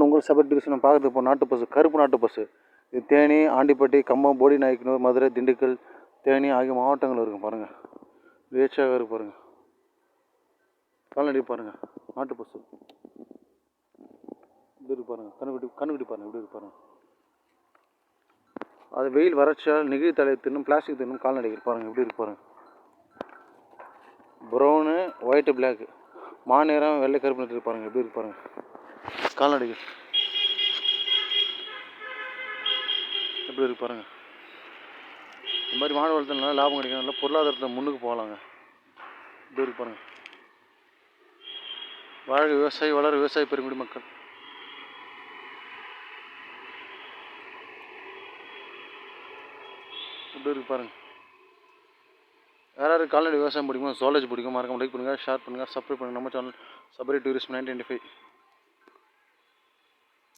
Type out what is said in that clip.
நான் உங்கள் சபரி டிவிஷனை பார்க்கறது இப்போ நாட்டு பஸ் கருப்பு நாட்டு பஸ்ஸு இது தேனி ஆண்டிப்பட்டி கம்பம் போடி நாயக்கனூர் மதுரை திண்டுக்கல் தேனி ஆகிய மாவட்டங்கள் இருக்கும் பாருங்கள் வேச்சாக இருக்கு பாருங்கள் கால்நடை பாருங்கள் நாட்டு பசு. இப்படி இருக்கு பாருங்கள் கண்ணுக்குட்டி கண்ணுக்குட்டி பாருங்கள் இப்படி இருக்கு பாருங்கள் அது வெயில் வறட்சியால் நெகிழி தலை தின்னும் பிளாஸ்டிக் தின்னும் கால்நடைகள் பாருங்கள் எப்படி இருக்கு பாருங்கள் ப்ரௌனு ஒயிட்டு பிளாக்கு மாநிறம் வெள்ளை கருப்பு நிறுத்தி பாருங்கள் எப்படி இருக்கு பாருங்கள் கால்நடைகள். எப்படி இருக்கு பாருங்கள் இந்த மாதிரி மாடு வளர்த்து நல்லா லாபம் கிடைக்கும். நல்லா பொருளாதாரத்தில் முன்னுக்கு போகலாங்க. இப்படி இருக்கு பாருங்கள் வாழ்க விவசாயி வளர விவசாய பெருங்குடி மக்கள். இப்படி இருக்கு பாருங்கள் யாராவது கால்நடை விவசாயம் பிடிக்குமோ சோலேஜ் பிடிக்கும் மறக்காம லைக் பண்ணுங்கள் ஷேர் பண்ணுங்கள் சப்ஸ்கிரைப் பண்ணுங்கள் நம்ம channel Sabari tourist nineteen five.